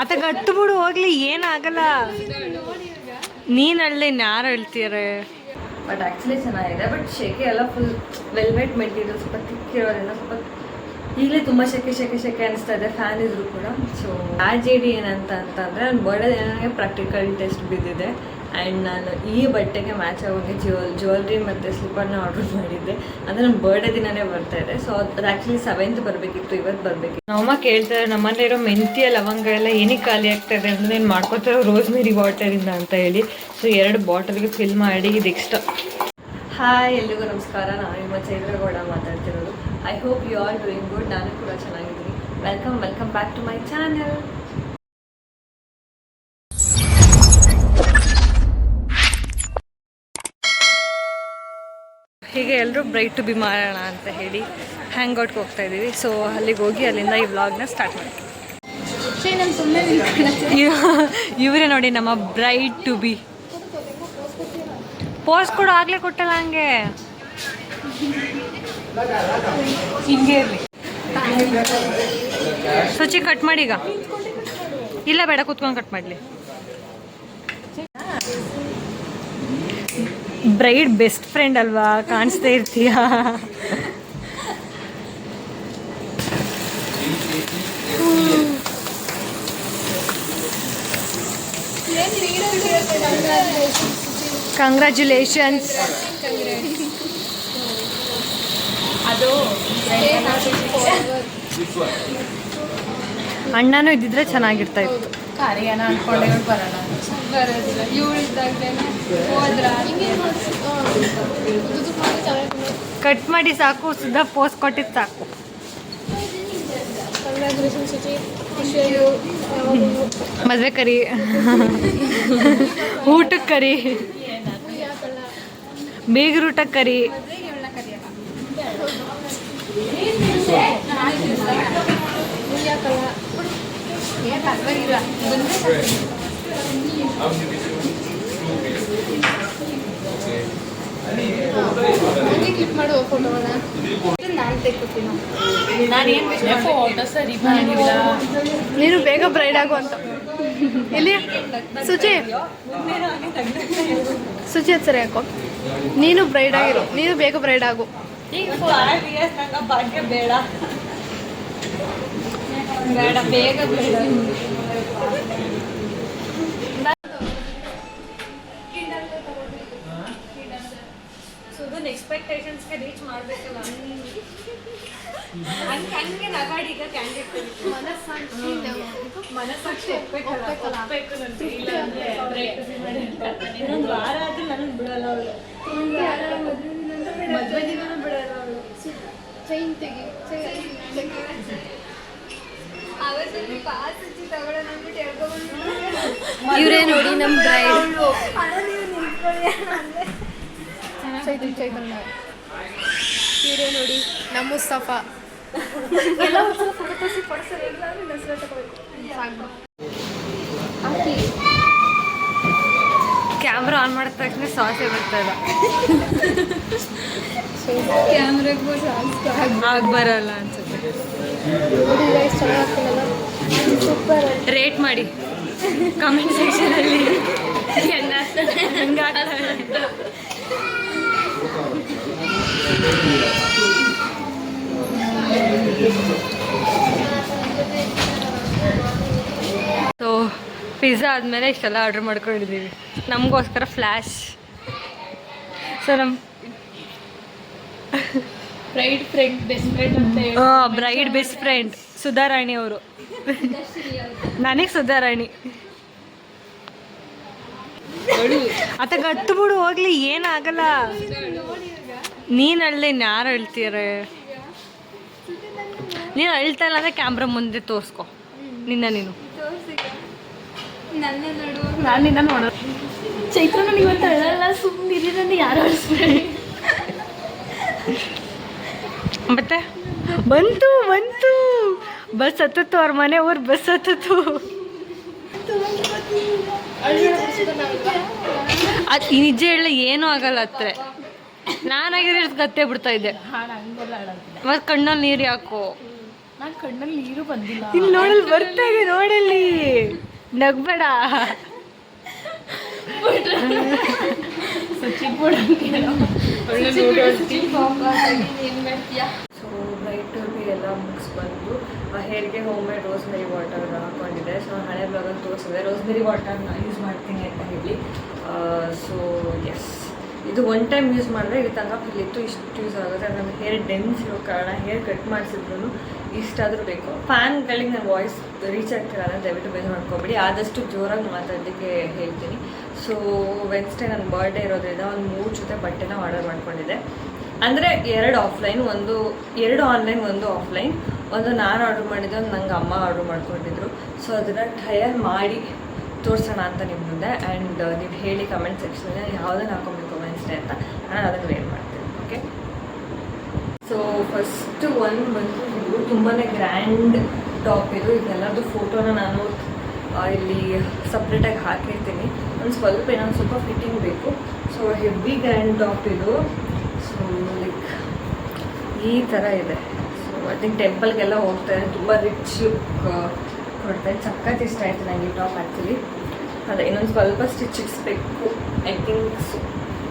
ಅತ್ತ ಗತ್ತು ಬಿಡು, ಹೋಗ್ಲಿ, ಏನಾಗಲ್ಲ. ನೀನ್ ಅಳ್ಳಿ ಯಾರು ಹೇಳ್ತೀರ ಬಟ್ ಆ್ಯಕ್ಚುಲಿ ಚೆನ್ನಾಗಿದೆ ಬಟ್ ಶೆಕೆ ಎಲ್ಲ ಫುಲ್ ವೆಲ್ವೆಟ್ ಮೆಟೀರಿಯಲ್ ಸ್ವಲ್ಪ ತಿಕ್ಕಿರೋದ್ರಿಂದ ಸ್ವಲ್ಪ ಈಗಲೇ ತುಂಬ ಶೆಕೆ ಶೆಕೆ ಶೆಕೆ ಅನಿಸ್ತಾ ಇದೆ ಫ್ಯಾನ್ ಇದ್ರು ಕೂಡ. ಸೊ ಟ್ರಾಜಿಡಿ ಏನಂತ ಅಂತಂದರೆ ನನ್ನ ಬರ್ಡೇ ನನಗೆ ಪ್ರಾಕ್ಟಿಕಲ್ ಟೆಸ್ಟ್ ಬಿದ್ದಿದೆ. ಆ್ಯಂಡ್ ನಾನು ಈ ಬಟ್ಟೆಗೆ ಮ್ಯಾಚ್ ಆಗೋಗಿ ಜ್ಯುವೆಲ್ ಜ್ಯುವೆಲ್ರಿ ಮತ್ತು ಸ್ಲಿಪ್ಪರ್ನ ಆರ್ಡರ್ ಮಾಡಿದ್ದೆ. ಅಂದರೆ ನಮ್ಮ ಬರ್ಡೇ ದಿನವೇ ಬರ್ತಾ ಇದೆ. ಸೊ ಅದು ಆ್ಯಕ್ಚುಲಿ ಸೆವೆಂತ್ ಬರಬೇಕಿತ್ತು ಇವತ್ತು ಬರಬೇಕಿತ್ತು. ನಮ್ಮಮ್ಮ ಕೇಳ್ತಾರೆ ನಮ್ಮಲ್ಲಿ ಇರೋ ಮೆಂತ್ಯ ಲವಂಗ ಎಲ್ಲ ಏನಕ್ಕೆ ಖಾಲಿ ಆಗ್ತಾ ಇದೆ ಅಂದರೆ ನಾನು ರೋಸ್ ಮೇರಿ ವಾಟರಿಂದ ಅಂತ ಹೇಳಿ. ಸೊ ಎರಡು ಬಾಟಲ್ಗೆ ಫಿಲ್ ಮಾಡಿ ಇದು ಎಕ್ಸ್ಟ್ರಾ ಹಾಯ್ ಎಲ್ರಿಗೂ ನಮಸ್ಕಾರ. ನಾನು ನಿಮ್ಮ ಚೈತ್ರಗೌಡ ಮಾತಾಡ್ತಿರೋದು. I hope you are doing good ನಾನು ಕೂಡ ಚೆನ್ನಾಗಿದ್ದೀನಿ. Welcome welcome back to my channel ಹೀಗೆ ಎಲ್ಲರೂ ಬ್ರೈಟ್ ಟು ಬಿ ಮಾಡೋಣ ಅಂತ ಹೇಳಿ ಹ್ಯಾಂಗ್ ಔಟ್ಗೆ ಹೋಗ್ತಾ ಇದ್ದೀವಿ. ಸೊ ಅಲ್ಲಿಗೆ ಹೋಗಿ ಅಲ್ಲಿಂದ ಈ ವ್ಲಾಗ್ನ ಸ್ಟಾರ್ಟ್ ಮಾಡ್ತೀವಿ. ಇವರೇ ನೋಡಿ ನಮ್ಮ ಬ್ರೈಟ್ ಟು ಬಿ ಪೋಸ್ ಕೂಡ, ಆಗಲೇ ಕೊಟ್ಟಲ್ಲ ಹಂಗೆ. ಹಿಂಗೆ ಇರಲಿ. ಶುಚಿ ಕಟ್ ಮಾಡಿ ಈಗ. ಇಲ್ಲ ಬೇಡ, ಕೂತ್ಕೊಂಡು ಕಟ್ ಮಾಡಲಿ. ಬ್ರೈಡ್ ಬೆಸ್ಟ್ ಫ್ರೆಂಡ್ ಅಲ್ವಾ? ಕಾಣಿಸ್ತಾ ಇರ್ತೀಯ? ಕಂಗ್ರ್ಯಾಚುಲೇಷನ್ಸ್ ಅಣ್ಣನೂ ಇದ್ದಿದ್ರೆ ಚೆನ್ನಾಗಿರ್ತಾ ಇತ್ತು. ಕಟ್ ಮಾಡಿ ಸಾಕು ಸುದ್ದ ಪೋಸ್ಟ್ ಕೊಟ್ಟಿದ್ದು ಸಾಕು. ಮದ್ವೆ ಕರಿ ಖುಷಿಯಾಗಿ ಮದುವೆ ಕರಿ. ಊಟಕ್ಕೆ ಕರಿ. ಬೇಗ ಊಟಕ್ಕೆ ಕರಿ. ನಾನು ನೀನು ಬೇಗ ಬ್ರೈಡ್ ಆಗುವಂತ ಇಲ್ಲಿ ಸುಚಿ ಸುಚಿ ಹತ್ತು ಸರಿ ಹಾಕೋ. ನೀನು ಬ್ರೈಡ್ ಆಗಿರು. ನೀನು ಬೇಗ ಬ್ರೈಡ್ ಆಗು. ಬೇಡ. ಬೇಗ ಎಕ್ಸ್ಪೆಕ್ಟೇಷನ್ಸ್ಗೆ ರೀಚ್ ಮಾಡಬೇಕಲ್ಲ? ಹಂಗೆ ಹಂಗೆ ನಗಾಡಿ ಈಗ ಕ್ಯಾಂಡಿಡೇಟ್ ಮನಸ್ಸಾಕ್ಷಿ ಒಪ್ಬೇಕಲ್ಲ ಒಪ್ಬೇಕು ನನ್ಗೆ ಇಲ್ಲ ಅಂದ್ರೆ ಇನ್ನೊಂದು ವಾರ ಆದ್ರೆ ನನಗೆ ಬಿಡಲ್ಲ ಅವಳು. ಮದುವೆ ದಿನ ಬಿಡಲ್ಲ ಅವಳು. ಚೈನ್ ತೆಗಿ ಇವರೇ ನೋಡಿ ನಮ್ಮ ಬ್ರೈಡ್ ಚೈತ್ರ ಚೈತನ್ಯ ಸೀರೆ ನೋಡಿ ನಮ್ಮ ಮುಸ್ತಫಾ ಎಲ್ಲ ಫೋಟೋ ತೋರಿಸಿ ಎಲ್ಲರೂ ತಗೋಬೇಕು. ಹಾಕಿ ಕ್ಯಾಮ್ರಾ ಆನ್ ಮಾಡಿದ ತಕ್ಷಣ ಸಾಸೆ ಬರ್ತದ. ಕ್ಯಾಮ್ರಾಗೂ ಆಗಿ ಬರಲ್ಲ ಅನ್ಸುತ್ತೆ. ರೇಟ್ ಮಾಡಿ. ಕಮೆಂಟ್ ಸೆಕ್ಷನಲ್ಲಿ ಸೊ ಪಿಜ್ಜಾ ಆದಮೇಲೆ ಇಷ್ಟೆಲ್ಲ ಆರ್ಡ್ರ್ ಮಾಡ್ಕೊಂಡಿದ್ದೀವಿ. ನಮಗೋಸ್ಕರ ಫ್ಲ್ಯಾಶ್ ಸೊ ನಮ್ಮ ಬ್ರೈಡ್ ಫ್ರೆಂಡ್ ಬೆಸ್ಟ್ ಫ್ರೆಂಡ್ ಅಂತ ಬ್ರೈಡ್ ಬೆಸ್ಟ್ ಫ್ರೆಂಡ್ ಸುಧಾರಾಣಿ ಅವರು. ನನಗೆ ಸುಧಾರಾಣಿ. ಅತ್ತ ಗತ್ತು ಬಿಡು ಹೋಗ್ಲಿ ಏನಾಗಲ್ಲ ನೀನ್ ಅಳ್ಳಿ ಯಾರು ಅಳ್ತೀರ ನೀನು ಅಳ್ತಾ ಇಲ್ಲ ಅಂದ್ರೆ ಕ್ಯಾಮ್ರಾ ಮುಂದೆ ತೋರಿಸ್ಕೊ. ನಿನ್ನ ನೀನು. ನಾನು ನಿನ್ನ ನೋಡೋದು. ಚೈತ್ರ ನನಗೆ ಇವತ್ತು ಅಳಲ್ಲ ಸುಮ್ಮನೆ ನನ್ನ ಯಾರು ಅಳಿಸ್ಬೇಡಿ ಮತ್ತೆ? ಬಂತು ಬಂತು. ಬಸ್ ಹತ್ತಿತ್ತು ಅವ್ರ ಮನೆ ಅವ್ರ ಬಸ್ ಹತ್ತಿತ್ತು. ಅದು ನಿಜ ಹೇಳ ಏನೂ ಆಗಲ್ಲ ಹತ್ರ. ನಾನಾಗಿದ್ರೆ ಗತ್ತೆ ಬಿಡ್ತಾ ಇದ್ದೆ. ಮತ್ತೆ ಕಣ್ಣಲ್ಲಿ ನೀರು ಯಾಕೋ? ನಾನು ಕಣ್ಣಲ್ಲಿ ನೀರು ಬಂದಿಲ್ಲ. ಇಲ್ಲಿ ನೋಡಲ್ಲಿ ಬರ್ತಾ ಇದೆ ನೋಡಲಿ ನಗ್ಬೇಡ. ಸೊ ಬಿ ಎಲ್ಲ ಮುಗಿಸ್ ಬಂದು ಹೇರ್ಗೆ ಹೋಮ್ ಮೇಡ್ ರೋಸ್ಮೆರಿ ವಾಟರ್ ಹಾಕೊಂಡಿದ್ದೆ. ಸೊ ಹಳೆ ಬ್ಲಾಗಲ್ಲಿ ತೋರಿಸಿದೆ. ರೋಸ್ಮೆರಿ ವಾಟರ್ನ ಯೂಸ್ ಮಾಡ್ತೀನಿ ಅಂತ ಹೇಳಿ. ಸೊ ಎಸ್ ಇದು ಒನ್ ಟೈಮ್ ಯೂಸ್ ಮಾಡಿದ್ರೆ ಇದು ತನಕ ಇತ್ತು, ಇಷ್ಟು ಯೂಸ್ ಆಗುತ್ತೆ. ನನ್ನ ಹೇರ್ ಡೆನ್ಸ್ ಇರೋ ಕಾರಣ ಹೇರ್ ಕಟ್ ಮಾಡಿಸಿದ್ರು ಇಷ್ಟಾದರೂ ಬೇಕು. ಫ್ಯಾನ್ಗಳಿಗೆ ನನ್ನ ವಾಯ್ಸ್ ರೀಚ್ ಆಗ್ತಿರಲ್ಲ ದಯವಿಟ್ಟು ಬೇಜಾರು ಮಾಡ್ಕೊಬೇಡಿ. ಆದಷ್ಟು ಜೋರಾಗಿ ಮಾತಾಡೋದಕ್ಕೆ ಹೇಳ್ತೀನಿ. ಸೊ ವೆನ್ಸ್ಡೇ ನನ್ನ ಬರ್ಡೇ ಇರೋದ್ರಿಂದ ಒಂದು ಮೂರು ಜೊತೆ ಬಟ್ಟೆನ ಆರ್ಡರ್ ಮಾಡ್ಕೊಂಡಿದ್ದೆ. ಅಂದರೆ ಎರಡು ಆಫ್ಲೈನ್ ಒಂದು, ಎರಡು ಆನ್ಲೈನ್ ಒಂದು ಆಫ್ಲೈನ್ ಒಂದು ನಾನು ಆರ್ಡ್ರ್ ಮಾಡಿದ್ದೆ, ಒಂದು ನಂಗೆ ಅಮ್ಮ ಆರ್ಡ್ರ್ ಮಾಡ್ಕೊಂಡಿದ್ರು. ಸೊ ಅದನ್ನು ಟ್ರಯಲ್ ಮಾಡಿ ತೋರಿಸೋಣ ಅಂತ ನಿಮ್ಮ ಮುಂದೆ. ಆ್ಯಂಡ್ ನೀವು ಹೇಳಿ ಕಮೆಂಟ್ ಸೆಕ್ಷನಲ್ಲಿ ಯಾವುದನ್ನು ಹಾಕೊಬೇಕು ವೆನ್ಸ್ಡೇ ಅಂತ. ನಾನು ಅದನ್ನು ವೇರ್ ಮಾಡ್ತೀನಿ ಓಕೆ ಸೊ ಫಸ್ಟ್ ಒನ್ ಬಂದು ತುಂಬಾ ಗ್ರ್ಯಾಂಡ್ ಟಾಪ್ ಇದು. ಇದೆಲ್ಲರದ್ದು ಫೋಟೋನ ನಾನು ಇಲ್ಲಿ ಸಪ್ರೇಟಾಗಿ ಹಾಕಿರ್ತೀನಿ. ಒಂದು ಸ್ವಲ್ಪ ಏನೊಂದು ಸ್ವಲ್ಪ ಫಿಟ್ಟಿಂಗ್ ಬೇಕು. ಸೊ ಹೆವಿ ಗ್ರ್ಯಾಂಡ್ ಟಾಪ್ ಇದು. ಸೊ ಲೈಕ್ ಈ ಥರ ಇದೆ. ಸೊ ಐ ಥಿಂಕ್ ಟೆಂಪಲ್ಗೆಲ್ಲ ಹೋಗ್ತಾರೆ ತುಂಬ ರಿಚ್ ಲುಕ್ ಕೊಡ್ತಾರೆ ಸಖತ್ ಇಷ್ಟ ಆಯಿತು ನನಗೆ ಟಾಪ್ ಆ್ಯಕ್ಚುಲಿ ಅದೇ, ಇನ್ನೊಂದು ಸ್ವಲ್ಪ ಸ್ಟಿಚ್ಸ್ಬೇಕು ಐ ಥಿಂಕ್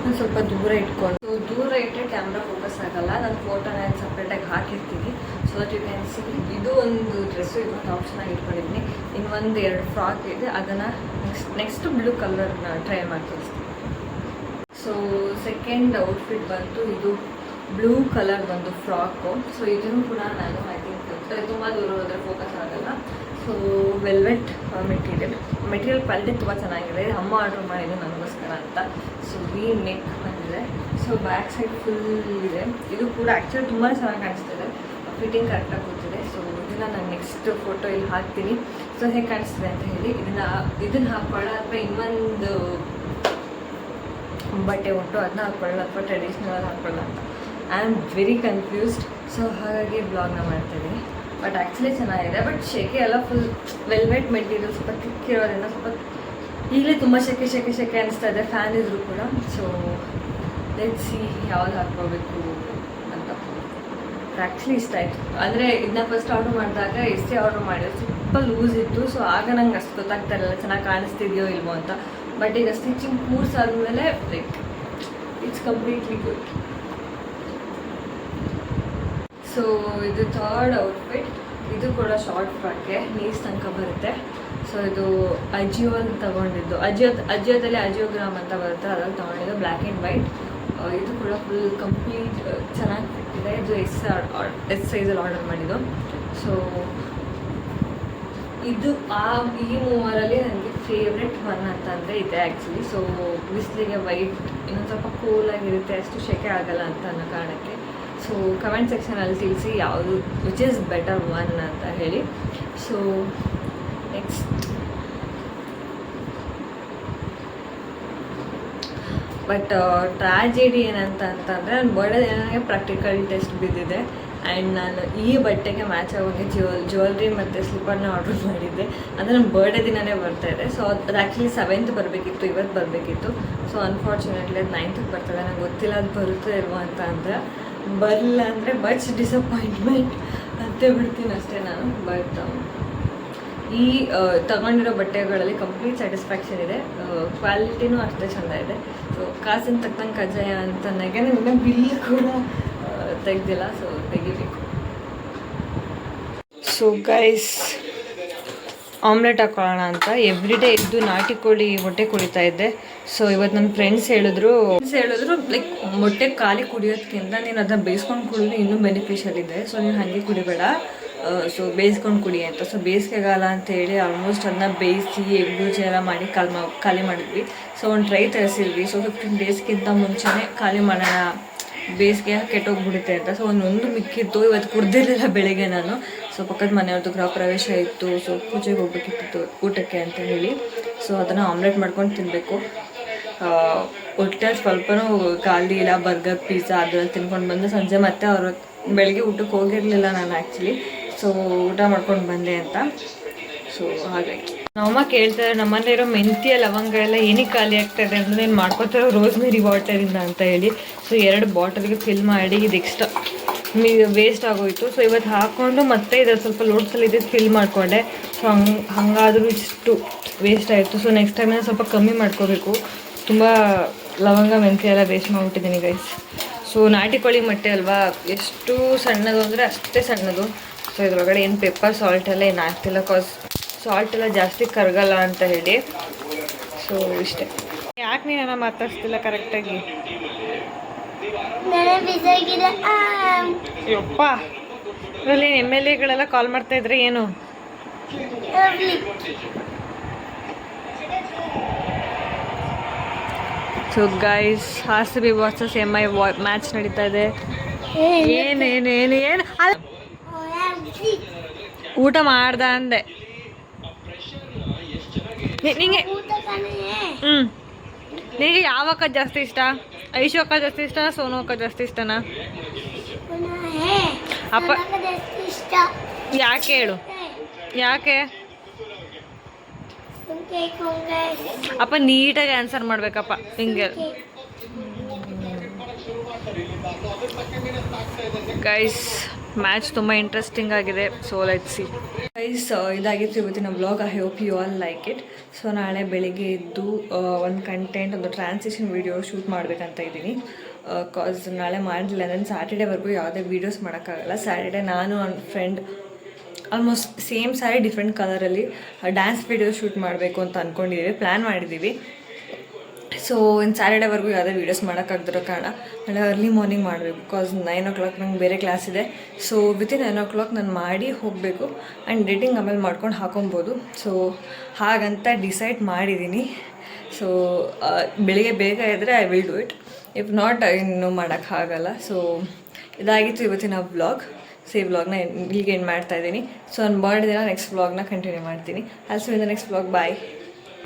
ಸೊ ಒಂದು ಸ್ವಲ್ಪ ದೂರ ಇಟ್ಕೊಂಡು ದೂರ ಇಟ್ಟರೆ ಕ್ಯಾಮ್ರಾ ಫೋಕಸ್ ಆಗಲ್ಲ. ನಾನು ಫೋಟೋನ ಸಪ್ರೇಟಾಗಿ ಹಾಕಿರ್ತೀನಿ. So that you can see ಇದು ಒಂದು ಡ್ರೆಸ್ಸು ಇದೊಂದು ಆಗಿ ಇಟ್ಕೊಂಡಿದ್ದೀನಿ. ಇನ್ನೊಂದು ಎರಡು ಫ್ರಾಕ್ ಇದೆ. ಅದನ್ನು ನೆಕ್ಸ್ಟ್ ನೆಕ್ಸ್ಟ್ ಬ್ಲೂ ಕಲರ್ನ ಟ್ರೈ ಮಾಡ್ತೀನಿ ಸೊ ಸೆಕೆಂಡ್ ಔಟ್ಫಿಟ್ ಬಂತು. ಇದು ಬ್ಲೂ ಕಲರ್ ಬಂದು ಫ್ರಾಕು ಸೊ ಇದನ್ನು ಕೂಡ ನಾನು ಹಾಕಿರ್ತೀನಿ ಥಿಂಕ್ ತುಂಬ ದೂರ ಹೋದರೆ ಫೋಕಸ್ ಆಗಲ್ಲ. So velvet material material quality ತುಂಬ ಚೆನ್ನಾಗಿದೆ. ಅಮ್ಮ ಆರ್ಡ್ರ್ ಮಾಡಿದ್ದು ನನಗೋಸ್ಕರ ಅಂತ. ಸೊ ವಿ ನೆಕ್ ಬಂದಿದೆ. ಸೊ ಬ್ಯಾಕ್ ಸೈಡ್ ಫುಲ್ ಇದೆ. ಇದು ಕೂಡ ಆ್ಯಕ್ಚುಲಿ ತುಂಬ ಚೆನ್ನಾಗಿ ಕಾಣಿಸ್ತಿದೆ ಫಿಟ್ಟಿಂಗ್ ಕರೆಕ್ಟಾಗಿ ಕೂತಿದೆ ಸೊ ಇದನ್ನು ನಾನು ನೆಕ್ಸ್ಟ್ ಫೋಟೋ ಇಲ್ಲಿ ಹಾಕ್ತೀನಿ. ಸೊ ಹೇಗೆ ಕಾಣಿಸ್ತಿದೆ ಅಂತ ಹೇಳಿ, ಇದನ್ನು ಇದನ್ನು ಹಾಕೊಳ್ಳೋ ಅಥವಾ ಇನ್ನೊಂದು ಬಟ್ಟೆ ಉಂಟು, ಅದನ್ನ ಹಾಕೊಳ್ಳ ಅಥವಾ ಟ್ರೆಡಿಷ್ನಲ್ ಹಾಕೊಳ್ಳ ಅಂತ. I am very confused so ಹಾಗಾಗಿ ಬ್ಲಾಗ್ನ ಮಾಡ್ತೀನಿ ಬಟ್ ಆ್ಯಕ್ಚುಲಿ ಚೆನ್ನಾಗಿದೆ. ಬಟ್ ಶೆಕೆ ಎಲ್ಲ ಫುಲ್ ವೆಲ್ವೆಟ್ ಮೆಟೀರಿಯಲ್ ಸ್ವಲ್ಪ ತಿಕ್ಕಿರೋದ್ರಿಂದ ಸ್ವಲ್ಪ ಈಗಲೇ ತುಂಬ ಶೆಕೆ ಶೆಕೆ ಶೆಕೆ ಅನಿಸ್ತಾ ಇದೆ ಫ್ಯಾನ್ ಇದ್ರು ಕೂಡ. ಸೊ ಲೆಟ್ ಸಿ ಯಾವ್ದು ಹಾಕ್ಕೋಬೇಕು ಅಂತ. ಆ್ಯಕ್ಚುಲಿ ಇಷ್ಟ ಆಯಿತು. ಅಂದರೆ ಇದನ್ನ ಫಸ್ಟ್ ಆರ್ಡ್ರ್ ಮಾಡಿದಾಗ ಎಷ್ಟೇ ಆರ್ಡ್ರ್ ಮಾಡಿದ್ರು ಸ್ವಲ್ಪ ಲೂಸ್ ಇತ್ತು. ಸೊ ಆಗ ನಂಗೆ ಅಷ್ಟು ಗೊತ್ತಾಗ್ತಾ ಇರಲಿಲ್ಲ ಚೆನ್ನಾಗಿ ಕಾಣಿಸ್ತಿದೆಯೋ ಇಲ್ವೋ ಅಂತ. ಬಟ್ ಈಗ ಸ್ಟಿಚಿಂಗ್ ಕೂರ್ಸ್ ಆದಮೇಲೆ like it's completely good so ಇದು ಥರ್ಡ್ ಔಟ್ಫಿಟ್ ಇದು ಕೂಡ ಶಾರ್ಟ್ ಫ್ರಾಕ್ಗೆ ನೀಸ್ ತನಕ ಬರುತ್ತೆ. ಸೊ ಇದು ಅಜಿಯೋಲ್ಲಿ ತಗೊಂಡಿದ್ದು. ಅಜಿಯೋ ಅಜಿಯೋದಲ್ಲಿ ಅಜಿಯೋಗ್ರಾಮ್ ಅಂತ ಬರುತ್ತೆ. ಅದ್ರಲ್ಲಿ ತಗೊಂಡಿದ್ದು ಬ್ಲ್ಯಾಕ್ ಆ್ಯಂಡ್ ವೈಟ್ ಇದು ಕೂಡ ಫುಲ್ ಕಂಪ್ಲೀಟ್ ಚೆನ್ನಾಗಿ ಇದೆ. ಇದು ಎಸ್ ಎಸ್ ಸೈಜಲ್ಲಿ ಆರ್ಡರ್ ಮಾಡಿದ್ದು. ಸೊ ಇದು ಆ, ಈ ಮೂವರಲ್ಲಿ ನನಗೆ ಫೇವ್ರೆಟ್ ಒನ್ ಅಂತಂದರೆ ಇದೆ ಆ್ಯಕ್ಚುಲಿ ಸೊ ಬಿಸಿಲಿಗೆ ವೈಟ್ ಇನ್ನೊಂದು ಸ್ವಲ್ಪ ಕೂಲಾಗಿರುತ್ತೆ ಅಷ್ಟು ಶೆಕೆ ಆಗಲ್ಲ ಅಂತ ಅನ್ನೋ ಕಾರಣಕ್ಕೆ. ಸೊ ಕಮೆಂಟ್ ಸೆಕ್ಷನಲ್ಲಿ ತಿಳಿಸಿ ಯಾವುದು ವಿಚ್ ಇಸ್ ಬೆಟರ್ ಒನ್ ಅಂತ ಹೇಳಿ. ಸೊ ನೆಕ್ಸ್ಟ್ ಬಟ್ ಟ್ರಾಜಿಡಿ ಏನಂತ ಅಂತಂದರೆ ನನ್ನ ಬರ್ಡೇ ನನಗೆ ಪ್ರಾಕ್ಟಿಕಲ್ ಟೆಸ್ಟ್ ಬಿದ್ದಿದೆ. ಆ್ಯಂಡ್ ನಾನು ಈ ಬಟ್ಟೆಗೆ ಮ್ಯಾಚ್ ಆಗೋಕ್ಕೆ ಜ್ಯುವೆಲ್ ಜ್ಯುವೆಲ್ರಿ ಮತ್ತು ಸ್ಲಿಪ್ಪರ್ನ ಆರ್ಡರ್ ಮಾಡಿದ್ದೆ. ಅಂದರೆ ನನ್ನ ಬರ್ಡೇ ದಿನವೇ ಬರ್ತಾ ಇದೆ. ಸೊ ಅದು ಆ್ಯಕ್ಚುಲಿ ಸೆವೆಂತ್ ಬರಬೇಕಿತ್ತು, ಇವತ್ತು ಬರಬೇಕಿತ್ತು. ಸೊ ಅನ್ಫಾರ್ಚುನೇಟ್ಲಿ ಅದು ನೈನ್ತ್ಗೆ ಬರ್ತದೆ. ನಂಗೆ ಗೊತ್ತಿಲ್ಲ, ಅದು ಬರುತ್ತೆ ಇಲ್ವೋ ಅಂತ ಅಂದರೆ ಬರಲಿಲ್ಲ ಅಂದರೆ ಬಚ್ ಡಿಸಪಾಯಿಂಟ್ಮೆಂಟ್ ಅಂತೇ ಬಿಡ್ತೀನಿ ಅಷ್ಟೇ ನಾನು ಬಟ್ ಈ ತಗೊಂಡಿರೋ ಬಟ್ಟೆಗಳಲ್ಲಿ ಕಂಪ್ಲೀಟ್ ಸ್ಯಾಟಿಸ್ಫ್ಯಾಕ್ಷನ್ ಇದೆ. ಕ್ವಾಲಿಟಿನೂ ಅಷ್ಟೇ ಚೆಂದ ಇದೆ. ಸೊ ಕಾಸಿನ ತಕ್ಕಂಗೆ ಕಜ್ಜಾಯ ಅಂತ ನನಗೆ ನನ್ನ ಬಿಲ್ ಕೂಡ ತೆಗ್ದಿಲ್ಲ ಸೊ ತೆಗಿಬೇಕು. ಸೊ ಗೈಸ್ ಆಮ್ಲೆಟ್ ಹಾಕೊಳ್ಳೋಣ ಅಂತ. ಎವ್ರಿ ಡೇ ಇದ್ದು ನಾಟಿ ಕೋಳಿ ಮೊಟ್ಟೆ ಕುಡಿತಾ ಇದ್ದೆ. ಸೊ ಇವತ್ತು ನನ್ನ ಫ್ರೆಂಡ್ಸ್ ಹೇಳಿದ್ರು ಫ್ರೆಂಡ್ಸ್ ಹೇಳಿದ್ರು ಲೈಕ್ ಮೊಟ್ಟೆ ಖಾಲಿ ಕುಡಿಯೋದಕ್ಕಿಂತ ನೀನು ಅದನ್ನ ಬೇಯಿಸ್ಕೊಂಡು ಕುಡಿದ್ರೆ ಇನ್ನೂ ಬೆನಿಫಿಷಿಯಲ್ ಇದೆ. ಸೊ ನೀನು ಹಾಗೆ ಕುಡಿಬೇಡ. ಸೊ ಬೇಯಿಸ್ಕೊಂಡು ಕುಡಿ ಅಂತ. ಸೊ ಬೇಸಿಗೆಗಾಲ ಅಂತ ಹೇಳಿ ಆಲ್ಮೋಸ್ಟ್ ಅದನ್ನ ಬೇಯಿಸಿ ಎಗ್ಬೂಜಿ ಎಲ್ಲ ಮಾಡಿ ಮಾ ಖಾಲಿ ಮಾಡಿದ್ವಿ. ಸೊ ಒಂದು ಟ್ರೈ ತರಿಸಿದ್ವಿ. ಸೊ ಫಿಫ್ಟೀನ್ ಡೇಸ್ಗಿಂತ ಮುಂಚೆನೇ ಖಾಲಿ ಮಾಡೋಣ ಬೇಸಿಗೆ ಕೆಟ್ಟೋಗ್ಬಿಡುತ್ತೆ ಅಂತ. ಸೊ ಒಂದೊಂದು ಮಿಕ್ಕಿತ್ತು. ಇವತ್ತು ಕುಡ್ದಿರಲಿಲ್ಲ ಬೆಳಿಗ್ಗೆ ನಾನು. ಸೊ ಪಕ್ಕದ ಮನೆಯವ್ರದ್ದು ಗೃಹ ಪ್ರವೇಶ ಇತ್ತು. ಸೊ ಪೂಜೆಗೆ ಹೋಗ್ಬೇಕಿತ್ತು ಊಟಕ್ಕೆ ಅಂತ ಹೇಳಿ. ಸೊ ಅದನ್ನು ಆಮ್ಲೆಟ್ ಮಾಡ್ಕೊಂಡು ತಿನ್ನಬೇಕು ಹೊಟ್ಟೆ ಸ್ವಲ್ಪನೂ ಖಾಲಿ ಇಲ್ಲ. ಬರ್ಗರ್, ಪಿಜ್ಜಾ ಅದೆಲ್ಲ ತಿನ್ಕೊಂಡು ಬಂದು ಸಂಜೆ ಮತ್ತೆ ಅವ್ರ ಬೆಳಗ್ಗೆ ಊಟಕ್ಕೆ ಹೋಗಿರಲಿಲ್ಲ ನಾನು ಆ್ಯಕ್ಚುಲಿ ಸೊ ಊಟ ಮಾಡ್ಕೊಂಡು ಬಂದೆ ಅಂತ. ಸೊ ಹಾಗಾಗಿ. ನಮ್ಮಮ್ಮ ಕೇಳ್ತಾರೆ ನಮ್ಮಲ್ಲಿರೋ ಮೆಂತ್ಯ ಲವಂಗ ಎಲ್ಲ ಏನಕ್ಕೆ ಖಾಲಿ ಆಗ್ತದೆ ಅಂದ್ರೆ నేను ಮಾಡ್ಕೊತಿರೋ ರೋಸ್ಮೆರಿ ವಾಟರಿಂದ ಅಂತ ಹೇಳಿ. ಸೊ ಎರಡು ಬಾಟಲ್ಗೆ ಫಿಲ್ ಮಾಡಿ ಇದು ಎಕ್ಸ್ಟ್ರಾ ವೇಸ್ಟ್ ಆಗೋಯಿತು. ಸೊ ಇವತ್ತು ಹಾಕ್ಕೊಂಡು ಮತ್ತೆ ಇದು ಸ್ವಲ್ಪ ಲೋಡ್ಸಲ್ಲಿ ಇದು ಫಿಲ್ ಮಾಡಿಕೊಂಡೆ. ಸೊ ಹಂಗೆ, ಹಾಗಾದರೂ ಇಷ್ಟು ವೇಸ್ಟ್ ಆಯಿತು. ಸೊ ನೆಕ್ಸ್ಟ್ ಟೈಮ್ ಸ್ವಲ್ಪ ಕಮ್ಮಿ ಮಾಡ್ಕೋಬೇಕು. ತುಂಬ ಲವಂಗ, ಮೆಂತ್ಯ ಎಲ್ಲ ವೇಸ್ಟ್ ಮಾಡಿಬಿಟ್ಟಿದ್ದೀನಿ ಗೈಸ್ ಸೊ ನಾಟಿ ಕೋಳಿ ಮೊಟ್ಟೆ ಅಲ್ವಾ? ಎಷ್ಟು ಸಣ್ಣದು ಅಂದರೆ ಅಷ್ಟೇ ಸಣ್ಣದು. ಸೊ ಇದ್ರೊಳಗಡೆ ಏನು ಪೆಪ್ಪರ್ ಸಾಲ್ಟ್ ಎಲ್ಲ ಏನು ಹಾಕ್ತಿಲ್ಲ ಕಾಸ್ ಸಾಲ್ಟ್ ಎಲ್ಲ ಜಾಸ್ತಿ ಕರಗಲ್ಲ ಅಂತ ಹೇಳಿ. ಸೊ ಇಷ್ಟೇ. ಯಾಕೆ ನೀನ ಮಾತಾಡ್ತಿಲ್ಲ ಕರೆಕ್ಟಾಗಿ ಯಪ್ಪ. ಅದರಲ್ಲಿ ಎಂ ಎಲ್ ಎಗಳೆಲ್ಲ ಕಾಲ್ ಮಾಡ್ತಾ ಇದ್ರೆ ಏನು? So guys R C B versus M I match ನಡೀತಾ ಇದೆ. ಏನು? ಏನು ಏನು ಏನು ಊಟ ಮಾಡ್ದ ಅಂದೆ. ನಿ- ನಿಂಗೆ ಹ್ಞೂ ನಿನಗೆ ಯಾವ ಅಕ್ಕ ಜಾಸ್ತಿ ಇಷ್ಟ? ಐಶು ಅಕ್ಕ ಜಾಸ್ತಿ ಇಷ್ಟನಾ ಸೋನು ಅಕ್ಕ ಜಾಸ್ತಿ ಇಷ್ಟನಾ? ಅಪ್ಪ ಯಾಕೆ ಹೇಳು? ಯಾಕೆ? ಅಪ್ಪ ನೀಟಾಗಿ ಆನ್ಸರ್ ಮಾಡ್ಬೇಕಪ್ಪ ಹಿಂಗೆ ಗೈಸ್ ಮ್ಯಾಚ್ ತುಂಬ ಇಂಟ್ರೆಸ್ಟಿಂಗ್ ಆಗಿದೆ. ಸೊ ಲೈಟ್ ಸಿ ಪ್ರೈಸ್ ಇದಾಗಿತ್ತು ಇವತ್ತಿನ blog I hope you all like it so ನಾಳೆ ಬೆಳಿಗ್ಗೆ ಇದ್ದು ಒಂದು ಕಂಟೆಂಟ್ ಒಂದು ಟ್ರಾನ್ಸಿಷನ್ ವೀಡಿಯೋ ಶೂಟ್ ಮಾಡಬೇಕಂತ ಇದ್ದೀನಿ. ಕಾಸ್ ನಾಳೆ ಮಾಡಲಿಲ್ಲ ನಾನು ಸ್ಯಾಟರ್ಡೇವರೆಗೂ ಯಾವುದೇ ವೀಡಿಯೋಸ್ ಮಾಡೋಕ್ಕಾಗಲ್ಲ. ಸ್ಯಾಟರ್ಡೆ ನಾನು ನನ್ನ friend almost same sari different ಕಲರಲ್ಲಿ ಡ್ಯಾನ್ಸ್ ವೀಡಿಯೋ ಶೂಟ್ ಮಾಡಬೇಕು ಅಂತ ಅಂದ್ಕೊಂಡಿದ್ದೀವಿ ಪ್ಲ್ಯಾನ್ ಮಾಡಿದ್ದೀವಿ ಸೊ ಇನ್ನು ಸ್ಯಾಟರ್ಡೇವರೆಗೂ ಯಾವುದೇ ವೀಡಿಯೋಸ್ ಮಾಡೋಕ್ಕಾಗ್ದಿರೋ ಕಾರಣ, ನಾಳೆ ಅರ್ಲಿ ಮಾರ್ನಿಂಗ್ ಮಾಡಬೇಕು. ಬಿಕಾಸ್ ನೈನ್ ಓ ಕ್ಲಾಕ್ ನಂಗೆ ಬೇರೆ ಕ್ಲಾಸ್ ಇದೆ. So within nine o'clock ನಾನು ಮಾಡಿ ಹೋಗಬೇಕು. ಆ್ಯಂಡ್ ಡೇಟಿಂಗ್ ಆಮೇಲೆ ಮಾಡ್ಕೊಂಡು ಹಾಕೊಬೋದು. ಸೊ ಹಾಗಂತ ಡಿಸೈಡ್ ಮಾಡಿದ್ದೀನಿ ಸೊ ಬೆಳಿಗ್ಗೆ ಬೇಗ ಇದ್ದರೆ I will do it if not ಇನ್ನು ಮಾಡೋಕ್ಕಾಗಲ್ಲ ಸೊ ಇದಾಗಿತ್ತು ಇವತ್ತಿನ ಬ್ಲಾಗ್ ಸೊ ಈ ಬ್ಲಾಗ್ನ ಇಲ್ಲಿಗೆ ಏನು ಮಾಡ್ತಾ ಇದ್ದೀನಿ. ಸೊ ನಾನು ಬರ್ಡೇ ದಿನ ನೆಕ್ಸ್ಟ್ ಬ್ಲಾಗ್ನ ಕಂಟಿನ್ಯೂ ಮಾಡ್ತೀನಿ. Also in the next blog bye